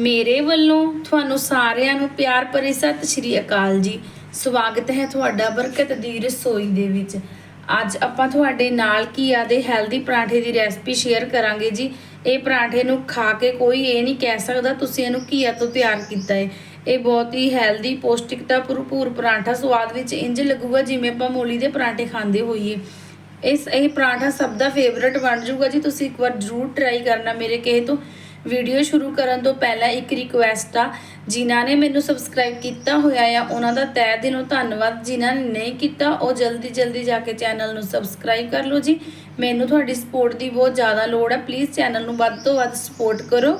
ਮੇਰੇ ਵੱਲੋਂ ਤੁਹਾਨੂੰ ਸਾਰਿਆਂ ਨੂੰ ਪਿਆਰ ਭਰੀ ਸਤਿ ਸ਼੍ਰੀ ਅਕਾਲ ਜੀ। ਸਵਾਗਤ ਹੈ ਤੁਹਾਡਾ ਬਰਕਤ ਦੀ ਰਸੋਈ ਦੇ ਵਿੱਚ। ਅੱਜ ਆਪਾਂ ਤੁਹਾਡੇ ਨਾਲ ਘੀਆ ਦੇ ਹੈਲਦੀ ਪਰਾਂਠੇ ਦੀ ਰੈਸਪੀ ਸ਼ੇਅਰ ਕਰਾਂਗੇ ਜੀ। ਇਹ ਪਰਾਂਠੇ ਨੂੰ ਖਾ ਕੇ ਕੋਈ ਇਹ ਨਹੀਂ ਕਹਿ ਸਕਦਾ ਤੁਸੀਂ ਇਹਨੂੰ ਘੀਆ ਤੋਂ ਤਿਆਰ ਕੀਤਾ ਹੈ ਇਹ ਬਹੁਤ ਹੀ ਹੈਲਦੀ ਪੌਸ਼ਟਿਕਤਾ ਭਰਪੂਰ ਪਰਾਂਠਾ ਸਵਾਦ ਵਿੱਚ ਇੰਜ ਲੱਗੂਗਾ ਜਿਵੇਂ ਆਪਾਂ ਮੂਲੀ ਦੇ ਪਰਾਂਠੇ ਖਾਂਦੇ ਹੋਈਏ। ਇਸ ਇਹ ਪਰਾਂਠਾ ਸਭ ਦਾ ਫੇਵਰਟ ਬਣ ਜਾਊਗਾ ਜੀ। ਤੁਸੀਂ ਇੱਕ ਵਾਰ ਜ਼ਰੂਰ ਟਰਾਈ ਕਰਨਾ ਮੇਰੇ ਕਹੇ ਤੋਂ। ਵੀਡੀਓ ਸ਼ੁਰੂ ਕਰਨ ਤੋਂ ਪਹਿਲਾਂ ਇੱਕ ਰਿਕੁਐਸਟ ਆ। ਜਿਨ੍ਹਾਂ ਨੇ ਮੈਨੂੰ ਸਬਸਕ੍ਰਾਈਬ ਕੀਤਾ ਹੋਇਆ ਆ, ਉਹਨਾਂ ਦਾ ਤਹਿ ਦਿਲੋਂ ਧੰਨਵਾਦ। ਜਿਨ੍ਹਾਂ ਨੇ ਨਹੀਂ ਕੀਤਾ, ਉਹ ਜਲਦੀ ਜਲਦੀ ਜਾ ਕੇ ਚੈਨਲ ਨੂੰ ਸਬਸਕ੍ਰਾਈਬ ਕਰ ਲਓ ਜੀ। ਮੈਨੂੰ ਤੁਹਾਡੀ ਸਪੋਰਟ ਦੀ ਬਹੁਤ ਜ਼ਿਆਦਾ ਲੋੜ ਹੈ ਪਲੀਜ਼ ਚੈਨਲ ਨੂੰ ਵੱਧ ਤੋਂ ਵੱਧ ਸਪੋਰਟ ਕਰੋ।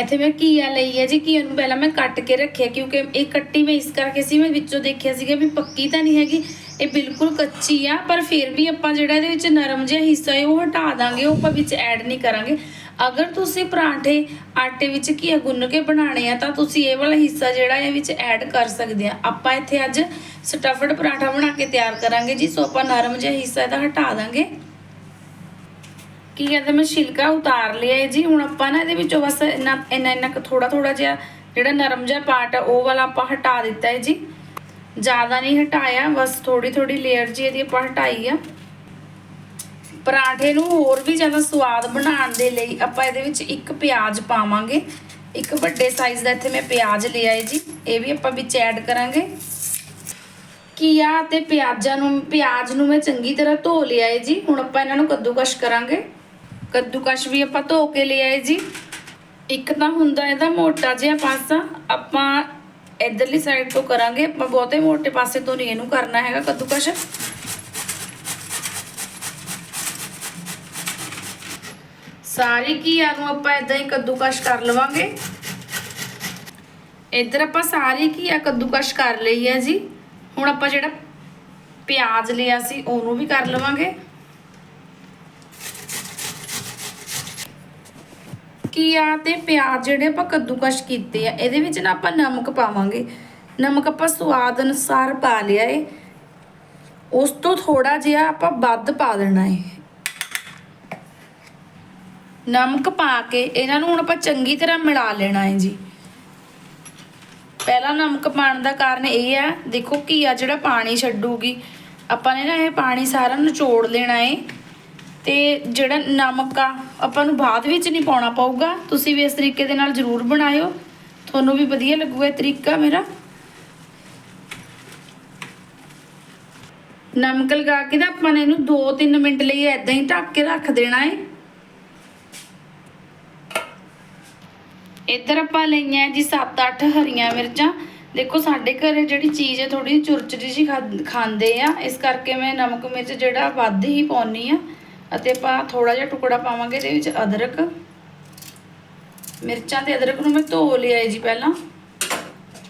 ਇੱਥੇ ਮੈਂ ਘੀਆ ਲਈ ਹੈ ਜੀ। ਘੀਆ ਨੂੰ ਪਹਿਲਾਂ ਮੈਂ ਕੱਟ ਕੇ ਰੱਖਿਆ, ਕਿਉਂਕਿ ਇਹ ਕੱਟੀ ਮੈਂ ਇਸ ਕਰਕੇ ਸੀ, ਮੈਂ ਵਿੱਚੋਂ ਦੇਖਿਆ ਸੀਗਾ ਵੀ ਪੱਕੀ ਤਾਂ ਨਹੀਂ ਹੈਗੀ। ਇਹ ਬਿਲਕੁਲ ਕੱਚੀ ਆ, ਪਰ ਫਿਰ ਵੀ ਆਪਾਂ ਜਿਹੜਾ ਇਹਦੇ ਵਿੱਚ ਨਰਮ ਜਿਹਾ ਹਿੱਸਾ ਹੈ, ਉਹ ਹਟਾ ਦਾਂਗੇ, ਉਹ ਆਪਾਂ ਵਿੱਚ ਐਡ ਨਹੀਂ ਕਰਾਂਗੇ। ਅਗਰ ਤੁਸੀਂ ਪਰਾਂਠੇ ਆਟੇ ਵਿੱਚ ਘੀਆ ਗੁੰਨ ਕੇ ਬਣਾਣੇ ਆ, ਤਾਂ ਤੁਸੀਂ ਇਹ ਵਾਲਾ ਹਿੱਸਾ ਜਿਹੜਾ ਇਹ ਵਿੱਚ ਐਡ ਕਰ ਸਕਦੇ ਆ। ਆਪਾਂ ਇੱਥੇ ਅੱਜ ਸਟਫਡ ਪਰਾਂਠਾ ਬਣਾ ਕੇ ਤਿਆਰ ਕਰਾਂਗੇ ਜੀ, ਸੋ ਆਪਾਂ ਨਰਮ ਜਿਹਾ ਹਿੱਸਾ ਇਹਦਾ ਹਟਾ ਦਾਂਗੇ। ਕੀ ਕਹਿੰਦੇ, ਮੈਂ ਛਿਲਕਾ ਉਤਾਰ ਲਿਆ ਹੈ ਜੀ, ਹੁਣ ਆਪਾਂ ਨਾ ਇਹਦੇ ਵਿੱਚੋਂ ਬਸ ਇੰਨਾ ਇੰਨਾ ਇੰਨਾ ਥੋੜਾ ਥੋੜਾ ਜਿਹਾ ਜਿਹੜਾ ਨਰਮ ਜਿਹਾ ਪਾਰਟ ਆ, ਉਹ ਵਾਲਾ ਆਪਾਂ ਹਟਾ ਦਿੱਤਾ ਹੈ ਜੀ। ਜ਼ਿਆਦਾ ਨਹੀਂ ਹਟਾਇਆ, ਬਸ ਥੋੜੀ ਥੋੜੀ ਲੇਅਰ ਜੀ ਇਹਦੀ ਆਪਾਂ ਹਟਾਈ ਆ। ਪਰਾਂਠੇ ਨੂੰ ਹੋਰ ਵੀ ਜ਼ਿਆਦਾ ਸਵਾਦ ਬਣਾਉਣ ਦੇ ਲਈ ਆਪਾਂ ਇਹਦੇ ਵਿੱਚ ਇੱਕ ਪਿਆਜ਼ ਪਾਵਾਂਗੇ। ਇੱਕ ਵੱਡੇ ਸਾਈਜ਼ ਦਾ ਇੱਥੇ ਮੈਂ ਪਿਆਜ਼ ਲਿਆ ਹੈ ਜੀ। ਇਹ ਵੀ ਆਪਾਂ ਵਿੱਚ ਐਡ ਕਰਾਂਗੇ। ਕੀਆ ਤੇ ਪਿਆਜ਼ਾਂ ਨੂੰ, ਪਿਆਜ਼ ਨੂੰ ਮੈਂ ਚੰਗੀ ਤਰ੍ਹਾਂ ਧੋ ਲਿਆ ਹੈ ਜੀ। ਹੁਣ ਆਪਾਂ ਇਹਨਾਂ ਨੂੰ ਕੱਦੂਕਸ਼ ਕਰਾਂਗੇ। ਕੱਦੂਕਸ਼ ਵੀ ਆਪਾਂ ਧੋ ਕੇ ਲਿਆ ਹੈ ਜੀ। ਇੱਕ ਤਾਂ ਹੁੰਦਾ ਇਹਦਾ ਮੋਟਾ ਜਿਹਾ ਪਾਸਾ। ਆਪਾਂ ਇਧਰਲੀ ਸਾਈਡ ਤੋਂ ਕਰਾਂਗੇ। ਆਪਾਂ ਬਹੁਤੇ ਮੋਟੇ ਪਾਸੇ ਤੋਂ ਨਹੀਂ ਇਹਨੂੰ ਕਰਨਾ ਹੈਗਾ ਕੱਦੂਕਸ਼। ਸਾਰੀ ਘੀਆ ਨੂੰ ਆਪਾਂ ਇਦਾਂ ਹੀ ਕੱਦੂਕਸ਼ ਕਰ ਲਵਾਂਗੇ। ਇੱਧਰ ਆਪਾਂ ਸਾਰੀ ਘੀਆ ਕੱਦੂਕਸ਼ ਕਰ ਲਈ ਹੈ ਜੀ। ਹੁਣ ਆਪਾਂ ਜਿਹੜਾ ਪਿਆਜ਼ ਲਿਆ ਸੀ ਉਹਨੂੰ ਵੀ ਕਰ ਲਵਾਂਗੇ। ਘੀਆ ਤੇ ਪਿਆਜ਼ ਜਿਹੜੇ ਆਪਾਂ ਕੱਦੂਕਸ਼ ਕੀਤੇ ਆ, ਇਹਦੇ ਵਿੱਚ ਨਾ ਆਪਾਂ ਨਮਕ ਪਾਵਾਂਗੇ। ਨਮਕ ਆਪਾਂ ਸਵਾਦ ਅਨੁਸਾਰ ਪਾ ਲਿਆ ਏ। ਉਸ ਤੋਂ ਥੋੜਾ ਜਿਹਾ ਆਪਾਂ ਵੱਧ ਪਾ ਦੇਣਾ ਏ। ਨਮਕ ਪਾ ਕੇ ਇਹਨਾਂ ਨੂੰ ਹੁਣ ਆਪਾਂ ਚੰਗੀ ਤਰ੍ਹਾਂ ਮਿਲਾ ਲੈਣਾ ਹੈ ਜੀ। ਪਹਿਲਾ ਨਮਕ ਪਾਉਣ ਦਾ ਕਾਰਨ ਇਹ ਹੈ, ਦੇਖੋ ਘੀਆ ਜਿਹੜਾ ਪਾਣੀ ਛੱਡੂਗੀ, ਆਪਾਂ ਨੇ ਨਾ ਇਹ ਪਾਣੀ ਸਾਰਾ ਨਿਚੋੜ ਲੈਣਾ ਹੈ। ਤੇ ਜਿਹੜਾ ਨਮਕ ਆ, ਆਪਾਂ ਨੂੰ ਬਾਅਦ ਵਿੱਚ ਨਹੀਂ ਪਾਉਣਾ ਪਊਗਾ। ਤੁਸੀਂ ਵੀ ਇਸ ਤਰੀਕੇ ਦੇ ਨਾਲ ਜ਼ਰੂਰ ਬਣਾਇਓ। ਤੁਹਾਨੂੰ ਵੀ ਵਧੀਆ ਲੱਗੂਗਾ ਇਹ ਤਰੀਕਾ ਮੇਰਾ। ਨਮਕ ਲਗਾ ਕੇ ਤਾਂ ਆਪਾਂ ਨੇ ਇਹਨੂੰ 2-3 ਮਿੰਟ ਲਈ ਐਦਾਂ ਹੀ ਢੱਕ ਕੇ ਰੱਖ ਦੇਣਾ ਹੈ। ਇੱਧਰ ਆਪਾਂ ਲਈਆਂ ਜੀ 7-8 ਹਰੀਆਂ ਮਿਰਚਾਂ। ਦੇਖੋ ਸਾਡੇ ਘਰੇ ਜਿਹੜੀ ਚੀਜ਼ ਹੈ ਥੋੜੀ ਚੁਰਚਰੀ ਜੀ ਖਾਂਦੇ ਆ। ਇਸ ਕਰਕੇ ਮੈਂ ਨਮਕ ਮਿਰਚ ਜਿਹੜਾ ਵੱਧ ਹੀ ਪਾਉਣੀ ਆ। ਅਤੇ ਆਪਾਂ ਥੋੜਾ ਜਿਹਾ ਟੁਕੜਾ ਪਾਵਾਂਗੇ ਇਹਦੇ ਵਿੱਚ ਅਦਰਕ। ਮਿਰਚਾਂ ਤੇ ਅਦਰਕ ਨੂੰ ਮੈਂ ਧੋ ਲਿਆ ਹੈ ਜੀ ਪਹਿਲਾਂ।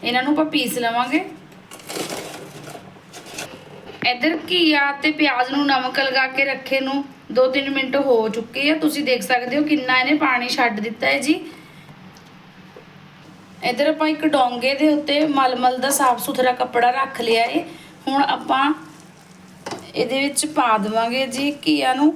ਇਹਨਾਂ ਨੂੰ ਆਪਾਂ ਪੀਸ ਲਵਾਂਗੇ। ਇੱਧਰ ਘੀਆ ਤੇ ਪਿਆਜ਼ ਨੂੰ ਨਮਕ ਲਗਾ ਕੇ ਰੱਖੇ ਨੂੰ 2-3 ਮਿੰਟ ਹੋ ਚੁੱਕੇ ਆ। ਤੁਸੀਂ ਦੇਖ ਸਕਦੇ ਹੋ ਕਿੰਨਾ ਇਹਨੇ ਪਾਣੀ ਛੱਡ ਦਿੱਤਾ ਹੈ ਜੀ। ਇਧਰ ਆਪਾਂ ਇੱਕ ਡੋਂਗੇ ਦੇ ਉੱਤੇ ਮਲਮਲ ਦਾ ਸਾਫ਼ ਸੁਥਰਾ ਕੱਪੜਾ ਰੱਖ ਲਿਆ ਏ। ਹੁਣ ਆਪਾਂ ਇਹਦੇ ਵਿੱਚ ਪਾ ਦੇਵਾਂਗੇ ਜੀ ਘੀਆ ਨੂੰ।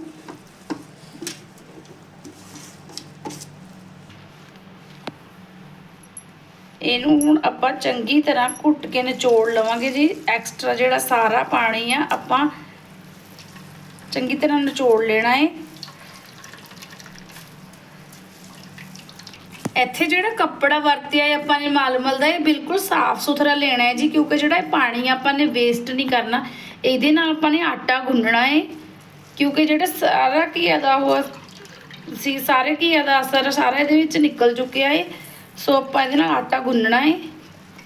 ਇਹਨੂੰ ਹੁਣ ਆਪਾਂ ਚੰਗੀ ਤਰ੍ਹਾਂ ਘੁੱਟ ਕੇ ਨਿਚੋੜ ਲਵਾਂਗੇ ਜੀ। ਐਕਸਟਰਾ ਜਿਹੜਾ ਸਾਰਾ ਪਾਣੀ ਆ, ਆਪਾਂ ਚੰਗੀ ਤਰ੍ਹਾਂ ਨਿਚੋੜ ਲੈਣਾ ਏ। ਇੱਥੇ ਜਿਹੜਾ ਕੱਪੜਾ ਵਰਤਿਆ ਹੈ ਆਪਾਂ ਨੇ ਮਾਲਮਲ ਦਾ, ਇਹ ਬਿਲਕੁਲ ਸਾਫ਼ ਸੁਥਰਾ ਲੈਣਾ ਹੈ ਜੀ, ਕਿਉਂਕਿ ਜਿਹੜਾ ਇਹ ਪਾਣੀ ਆਪਾਂ ਨੇ ਵੇਸਟ ਨਹੀਂ ਕਰਨਾ, ਇਹਦੇ ਨਾਲ ਆਪਾਂ ਨੇ ਆਟਾ ਗੁੰਨਣਾ ਹੈ, ਕਿਉਂਕਿ ਜਿਹੜਾ ਸਾਰਾ ਘੀਆ ਦਾ ਉਹ ਸੀ, ਸਾਰੇ ਘੀਆ ਦਾ ਅਸਰ, ਸਾਰਾ ਇਹਦੇ ਵਿੱਚ ਨਿਕਲ ਚੁੱਕਿਆ ਹੈ, ਸੋ ਆਪਾਂ ਇਹਦੇ ਨਾਲ ਆਟਾ ਗੁੰਨਣਾ ਹੈ,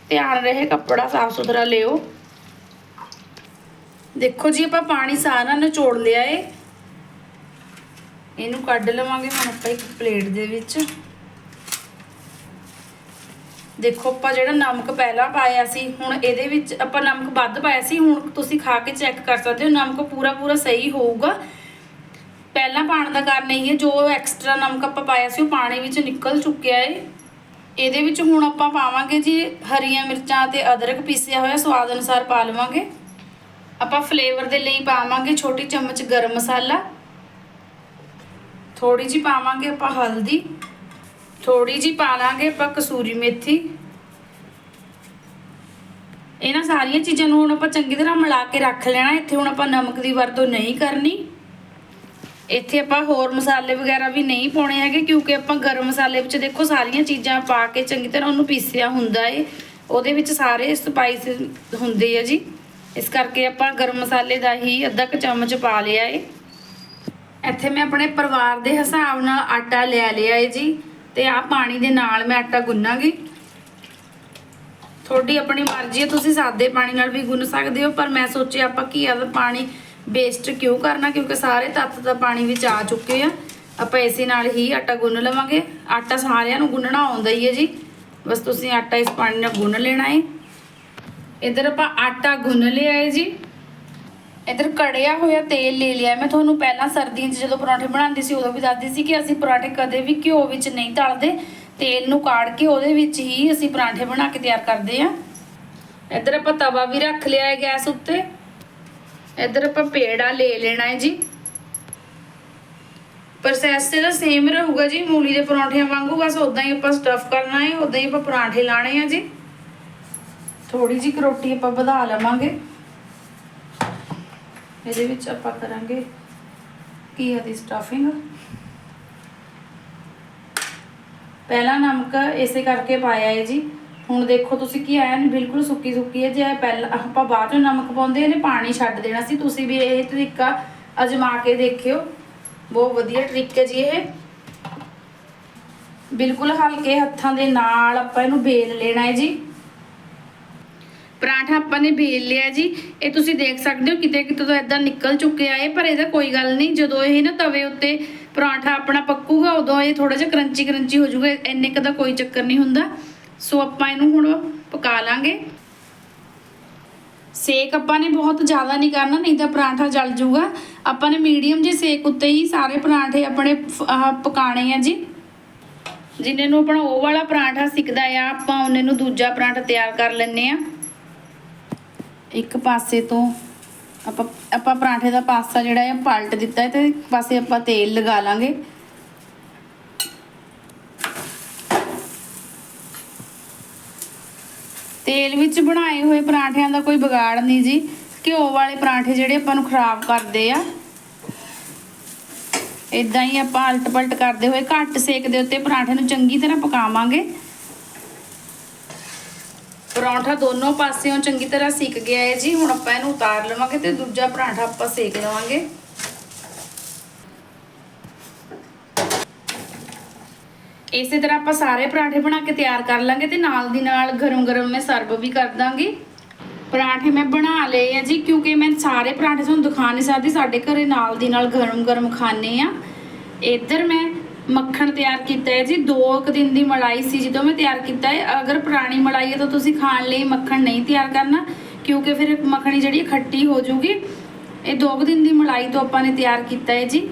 ਧਿਆਨ ਰਹੇ ਕੱਪੜਾ ਸਾਫ਼ ਸੁਥਰਾ ਲਿਓ। ਦੇਖੋ ਜੀ, ਆਪਾਂ ਪਾਣੀ ਸਾਰਾ ਨਿਚੋੜ ਲਿਆ ਹੈ। ਇਹਨੂੰ ਕੱਢ ਲਵਾਂਗੇ ਹੁਣ ਆਪਾਂ ਇੱਕ ਪਲੇਟ ਦੇ ਵਿੱਚ। ਦੇਖੋ, ਆਪਾਂ ਜਿਹੜਾ ਨਮਕ ਪਹਿਲਾਂ ਪਾਇਆ ਸੀ, ਹੁਣ ਇਹਦੇ ਵਿੱਚ ਆਪਾਂ ਨਮਕ ਵੱਧ ਪਾਇਆ ਸੀ, ਹੁਣ ਤੁਸੀਂ ਖਾ ਕੇ ਚੈੱਕ ਕਰ ਸਕਦੇ ਹੋ, ਨਮਕ ਪੂਰਾ ਪੂਰਾ ਸਹੀ ਹੋਊਗਾ। ਪਹਿਲਾਂ ਪਾਣ ਦਾ ਕਾਰਨ ਇਹ ਹੈ, ਜੋ ਐਕਸਟਰਾ ਨਮਕ ਆਪਾਂ ਪਾਇਆ ਸੀ, ਉਹ ਪਾਣੀ ਵਿੱਚ ਨਿਕਲ ਚੁੱਕਿਆ ਹੈ ਇਹਦੇ ਵਿੱਚ ਹੁਣ ਆਪਾਂ ਪਾਵਾਂਗੇ ਜੀ ਹਰੀਆਂ ਮਿਰਚਾਂ ਤੇ ਅਦਰਕ ਪੀਸਿਆ ਹੋਇਆ, ਸਵਾਦ ਅਨੁਸਾਰ ਪਾ ਲਵਾਂਗੇ। ਆਪਾਂ ਫਲੇਵਰ ਦੇ ਲਈ ਪਾਵਾਂਗੇ ਛੋਟੀ ਚਮਚ ਗਰਮ ਮਸਾਲਾ। ਥੋੜੀ ਜਿਹੀ ਪਾਵਾਂਗੇ ਆਪਾਂ ਹਲਦੀ। ਥੋੜੀ ਜੀ ਪਾ ਲਾਂਗੇ ਆਪਾਂ ਕਸੂਰੀ ਮੇਥੀ। ਇਹਨਾਂ ਸਾਰੀਆਂ ਚੀਜ਼ਾਂ ਨੂੰ ਹੁਣ ਆਪਾਂ ਚੰਗੀ ਤਰ੍ਹਾਂ ਮਿਲਾ ਕੇ ਰੱਖ ਲੈਣਾ। ਇੱਥੇ ਹੁਣ ਆਪਾਂ ਨਮਕ ਦੀ ਵਰਤੋਂ ਨਹੀਂ ਕਰਨੀ। ਇੱਥੇ ਆਪਾਂ ਹੋਰ ਮਸਾਲੇ ਵਗੈਰਾ ਵੀ ਨਹੀਂ ਪਾਉਣੇ ਹੈਗੇ, ਕਿਉਂਕਿ ਆਪਾਂ ਗਰਮ ਮਸਾਲੇ ਵਿੱਚ ਦੇਖੋ ਸਾਰੀਆਂ ਚੀਜ਼ਾਂ ਪਾ ਕੇ ਚੰਗੀ ਤਰ੍ਹਾਂ ਉਹਨੂੰ ਪੀਸਿਆ ਹੁੰਦਾ ਏ। ਉਹਦੇ ਵਿੱਚ ਸਾਰੇ ਸਪਾਈਸ ਹੁੰਦੇ ਆ ਜੀ। ਇਸ ਕਰਕੇ ਆਪਾਂ ਗਰਮ ਮਸਾਲੇ ਦਾ ਹੀ ਅੱਧਾ ਕੁ ਚਮਚ ਪਾ ਲਿਆ ਏ। ਇੱਥੇ ਮੈਂ ਆਪਣੇ ਪਰਿਵਾਰ ਦੇ ਹਿਸਾਬ ਨਾਲ ਆਟਾ ਲੈ ਲਿਆ ਏ ਜੀ। ਤੇ ਆ ਪਾਣੀ ਦੇ ਨਾਲ ਮੈਂ ਆਟਾ ਗੁੰਨਾਂਗੀ। ਤੁਹਾਡੀ ਆਪਣੀ ਮਰਜ਼ੀ ਹੈ, ਤੁਸੀਂ ਸਾਦੇ ਪਾਣੀ ਨਾਲ ਵੀ ਗੁੰਨ ਸਕਦੇ ਹੋ, ਪਰ ਮੈਂ ਸੋਚਿਆ ਆਪਾਂ ਘੀਆ ਦਾ ਪਾਣੀ ਵੇਸਟ ਕਿਉਂ ਕਰਨਾ, ਕਿਉਂਕਿ ਸਾਰੇ ਤੱਤ ਦਾ ਪਾਣੀ ਵਿੱਚ ਆ ਚੁੱਕੇ ਆ। ਆਪਾਂ ਇਸੇ ਨਾਲ ਹੀ ਆਟਾ ਗੁੰਨ ਲਵਾਂਗੇ। ਆਟਾ ਸਾਰਿਆਂ ਨੂੰ ਗੁੰਨਣਾ ਆਉਂਦਾ ਹੀ ਹੈ ਜੀ। ਬਸ ਤੁਸੀਂ ਆਟਾ ਇਸ ਪਾਣੀ ਨਾਲ ਗੁੰਨ ਲੈਣਾ ਹੈ ਇਧਰ ਆਪਾਂ ਆਟਾ ਗੁੰਨ ਲਿਆ ਹੈ ਜੀ। ਇਧਰ ਕੜਿਆ ਹੋਇਆ ਤੇਲ ਲੈ ਲਿਆ। ਮੈਂ ਤੁਹਾਨੂੰ ਪਹਿਲਾਂ ਸਰਦੀਆਂ 'ਚ ਜਦੋਂ ਪਰੌਂਠੇ ਬਣਾਉਂਦੀ ਸੀ, ਉਦੋਂ ਵੀ ਦੱਸਦੀ ਸੀ ਕਿ ਅਸੀਂ ਪਰੌਂਠੇ ਕਦੇ ਵੀ ਘਿਓ ਵਿੱਚ ਨਹੀਂ ਤਲਦੇ। ਤੇਲ ਨੂੰ ਕਾੜ ਕੇ ਉਹਦੇ ਵਿੱਚ ਹੀ ਅਸੀਂ ਪਰਾਂਠੇ ਬਣਾ ਕੇ ਤਿਆਰ ਕਰਦੇ ਆ ਇੱਧਰ ਆਪਾਂ ਤਵਾ ਵੀ ਰੱਖ ਲਿਆ ਹੈ ਗੈਸ ਉੱਤੇ। ਇੱਧਰ ਆਪਾਂ ਪੇੜਾ ਲੈ ਲੈਣਾ ਹੈ ਜੀ। ਪ੍ਰੋਸੈਸ ਤੇ ਸੇਮ ਰਹੂਗਾ ਜੀ, ਮੂਲੀ ਦੇ ਪਰੌਂਠਿਆਂ ਵਾਂਗੂ, ਬਸ ਉਦਾਂ ਹੀ ਆਪਾਂ ਸਟਫ ਕਰਨਾ ਹੈ ਉਦਾਂ ਹੀ ਆਪਾਂ ਪਰਾਂਠੇ ਲਾਣੇ ਆ ਜੀ। ਥੋੜੀ ਜਿਹੀ ਕਰੋਟੀ ਆਪਾਂ ਵਧਾ ਲਵਾਂਗੇ। ਇਹਦੇ ਵਿੱਚ ਆਪਾਂ ਕਰਾਂਗੇ ਘੀਆ ਦੀ ਸਟਫਿੰਗ ਪਹਿਲਾ ਨਮਕ ਇਸੇ ਕਰਕੇ ਪਾਇਆ ਹੈ ਜੀ। ਹੁਣ ਦੇਖੋ ਤੁਸੀਂ ਕੀ ਆਇਆ ਨਹੀਂ ਬਿਲਕੁਲ ਸੁੱਕੀ ਸੁੱਕੀ ਹੈ, ਜੇ ਪਹਿਲਾਂ ਆਪਾਂ ਬਾਅਦ ਚੋਂ ਨਮਕ ਪਾਉਂਦੇ ਨੇ ਪਾਣੀ ਛੱਡ ਦੇਣਾ ਸੀ। ਤੁਸੀਂ ਵੀ ਇਹ ਤਰੀਕਾ ਅਜਮਾ ਕੇ ਦੇਖਿਓ। ਬਹੁਤ ਵਧੀਆ ਟ੍ਰਿਕ ਹੈ ਜੀ ਇਹ। ਬਿਲਕੁਲ ਹਲਕੇ ਹੱਥਾਂ ਦੇ ਨਾਲ ਆਪਾਂ ਇਹਨੂੰ ਬੇਲ ਲੈਣਾ ਹੈ ਜੀ। ਪਰਾਂਠਾ ਆਪਾਂ ਨੇ ਬੇਲ ਲਿਆ ਜੀ। ਇਹ ਤੁਸੀਂ ਦੇਖ ਸਕਦੇ ਹੋ ਕਿਤੇ ਕਿਤੇ ਤੋਂ ਇਦਾਂ ਨਿਕਲ ਚੁੱਕਿਆ ਏ ਪਰ ਇਹਦਾ ਕੋਈ ਗੱਲ ਨਹੀਂ। ਜਦੋਂ ਇਹ ਨਾ ਤਵੇ ਉੱਤੇ ਪਰਾਂਠਾ ਆਪਣਾ ਪੱਕੂਗਾ, ਉਦੋਂ ਇਹ ਥੋੜਾ ਜਿਹਾ ਕਰੰਚੀ ਕਰੰਚੀ ਹੋ ਜਾਊਗਾ। ਇੰਨੇ ਕ ਦਾ ਕੋਈ ਚੱਕਰ ਨਹੀਂ ਹੁੰਦਾ। ਸੋ ਆਪਾਂ ਇਹਨੂੰ ਹੁਣ ਪਕਾ ਲਾਂਗੇ। ਸੇਕ ਆਪਾਂ ਨੇ ਬਹੁਤ ਜ਼ਿਆਦਾ ਨਹੀਂ ਕਰਨਾ, ਨਹੀਂ ਤਾਂ ਪਰਾਂਠਾ ਜਲ ਜਾਊਗਾ। ਆਪਾਂ ਨੇ ਮੀਡੀਅਮ ਜਿਹੇ ਸੇਕ ਉੱਤੇ ਹੀ ਸਾਰੇ ਪਰਾਂਠੇ ਆਪਣੇ ਫ- ਪਕਾਣੇ ਆ ਜੀ। ਜਿੰਨੇ ਨੂੰ ਆਪਣਾ ਉਹ ਵਾਲਾ ਪਰਾਂਠਾ ਸਿੱਕਦਾ ਆ, ਆਪਾਂ ਉਹਨੇ ਨੂੰ ਦੂਜਾ ਪਰਾਂਠਾ ਤਿਆਰ ਕਰ ਲੈਣੇ ਆ। ਇੱਕ ਪਾਸੇ ਤੋਂ ਆਪਾਂ ਆਪਾਂ ਪਰਾਂਠੇ ਦਾ ਪਾਸਾ ਜਿਹੜਾ ਹੈ, ਪਲਟ ਦਿੱਤਾ ਹੈ ਤੇ ਇੱਕ ਪਾਸੇ ਆਪਾਂ ਤੇਲ ਲਗਾ ਲਾਂਗੇ। ਤੇਲ ਵਿੱਚ ਬਣਾਏ ਹੋਏ ਪਰਾਂਠਿਆਂ ਦਾ ਕੋਈ ਵਿਗਾੜ ਨਹੀਂ ਜੀ। ਘਿਓ ਵਾਲੇ ਪਰਾਂਠੇ ਜਿਹੜੇ ਆਪਾਂ ਨੂੰ ਖਰਾਬ ਕਰਦੇ ਆ। ਇਦਾਂ ਹੀ ਆਪਾਂ ਅਲਟ ਪਲਟ ਕਰਦੇ ਹੋਏ ਘੱਟ ਸੇਕ ਦੇ ਉੱਤੇ ਪਰਾਂਠੇ ਨੂੰ ਚੰਗੀ ਤਰ੍ਹਾਂ ਪਕਾਵਾਂਗੇ। ਪਰੌਂਠਾ ਦੋਨੋਂ ਪਾਸਿਓਂ ਚੰਗੀ ਤਰ੍ਹਾਂ ਸਿੱਕ ਗਿਆ ਹੈ ਜੀ। ਹੁਣ ਆਪਾਂ ਇਹਨੂੰ ਉਤਾਰ ਲਵਾਂਗੇ ਤੇ ਦੂਜਾ ਪਰਾਂਠਾ ਆਪਾਂ ਸੇਕ ਲਵਾਂਗੇ। ਇਸੇ ਤਰ੍ਹਾਂ ਆਪਾਂ ਸਾਰੇ ਪਰਾਂਠੇ ਬਣਾ ਕੇ ਤਿਆਰ ਕਰ ਲਾਂਗੇ ਤੇ ਨਾਲ ਦੀ ਨਾਲ ਗਰਮ ਗਰਮ ਮੈਂ ਸਰਵ ਵੀ ਕਰ ਦਾਂਗੀ। ਪਰਾਂਠੇ ਮੈਂ ਬਣਾ ਲਏ ਆ ਜੀ, ਕਿਉਂਕਿ ਮੈਂ ਸਾਰੇ ਪਰਾਂਠੇ ਤੁਹਾਨੂੰ ਦਿਖਾ ਨਹੀਂ ਸਕਦੀ। ਸਾਡੇ ਘਰੇ ਨਾਲ ਦੀ ਨਾਲ ਗਰਮ ਗਰਮ ਖਾਣੇ ਆ। ਇੱਧਰ ਮੈਂ ਮੱਖਣ ਤਿਆਰ ਕੀਤਾ ਹੈ ਜੀ। ਦੋ ਕੁ ਦਿਨ ਦੀ ਮਲਾਈ ਸੀ ਜਦੋਂ ਮੈਂ ਤਿਆਰ ਕੀਤਾ ਹੈ। ਅਗਰ ਪੁਰਾਣੀ ਮਲਾਈ ਹੈ ਤਾਂ ਤੁਸੀਂ ਖਾਣ ਲਈ ਮੱਖਣ ਨਹੀਂ ਤਿਆਰ ਕਰਨਾ, ਕਿਉਂਕਿ ਫਿਰ ਮੱਖਣੀ ਜਿਹੜੀ ਖੱਟੀ ਹੋ ਜਾਊਗੀ। ਇਹ ਦੋ ਕੁ ਦਿਨ ਦੀ ਮਲਾਈ ਤੋਂ ਆਪਾਂ ਨੇ ਤਿਆਰ ਕੀਤਾ ਹੈ ਜੀ।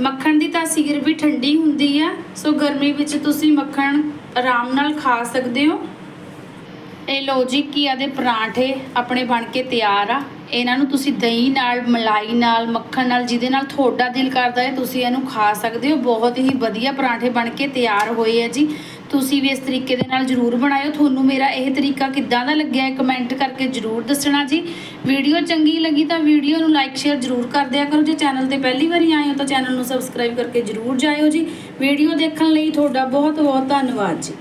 ਮੱਖਣ ਦੀ ਤਾਸੀਰ ਵੀ ਠੰਡੀ ਹੁੰਦੀ ਆ, ਸੋ ਗਰਮੀ ਵਿੱਚ ਤੁਸੀਂ ਮੱਖਣ ਆਰਾਮ ਨਾਲ ਖਾ ਸਕਦੇ ਹੋ। ਇਹ ਲੋ ਜੀ ਘੀਆ ਦੇ ਪਰਾਂਠੇ ਆਪਣੇ ਬਣ ਕੇ ਤਿਆਰ ਆ। ਇਹਨਾਂ ਨੂੰ ਤੁਸੀਂ ਦਹੀਂ ਨਾਲ, ਮਲਾਈ ਨਾਲ, ਮੱਖਣ ਨਾਲ, ਜਿਹਦੇ ਨਾਲ ਤੁਹਾਡਾ ਦਿਲ ਕਰਦਾ ਹੈ, ਤੁਸੀਂ ਇਹਨੂੰ ਖਾ ਸਕਦੇ ਹੋ। ਬਹੁਤ ਹੀ ਵਧੀਆ ਪਰਾਂਠੇ ਬਣ ਕੇ ਤਿਆਰ ਹੋਏ ਆ ਜੀ। ਤੁਸੀਂ ਵੀ ਇਸ ਤਰੀਕੇ ਦੇ ਨਾਲ ਜਰੂਰ ਬਣਾਇਓ। ਤੁਹਾਨੂੰ ਮੇਰਾ ਇਹ ਤਰੀਕਾ ਕਿੱਦਾਂ ਦਾ ਲੱਗਿਆ ਹੈ ਕਮੈਂਟ ਕਰਕੇ ਜਰੂਰ ਦੱਸਣਾ ਜੀ। ਵੀਡੀਓ ਚੰਗੀ ਲੱਗੀ ਤਾਂ ਵੀਡੀਓ ਨੂੰ ਲਾਈਕ, ਸ਼ੇਅਰ ਜਰੂਰ ਕਰ ਦਿਆ ਕਰੋ। ਜੇ ਚੈਨਲ ਤੇ ਪਹਿਲੀ ਵਾਰੀ ਆਏ ਹੋ ਤਾਂ ਚੈਨਲ ਨੂੰ ਸਬਸਕ੍ਰਾਈਬ ਕਰਕੇ ਜਰੂਰ ਜਾਇਓ ਜੀ। ਵੀਡੀਓ ਦੇਖਣ ਲਈ ਤੁਹਾਡਾ ਬਹੁਤ ਬਹੁਤ ਧੰਨਵਾਦ ਜੀ।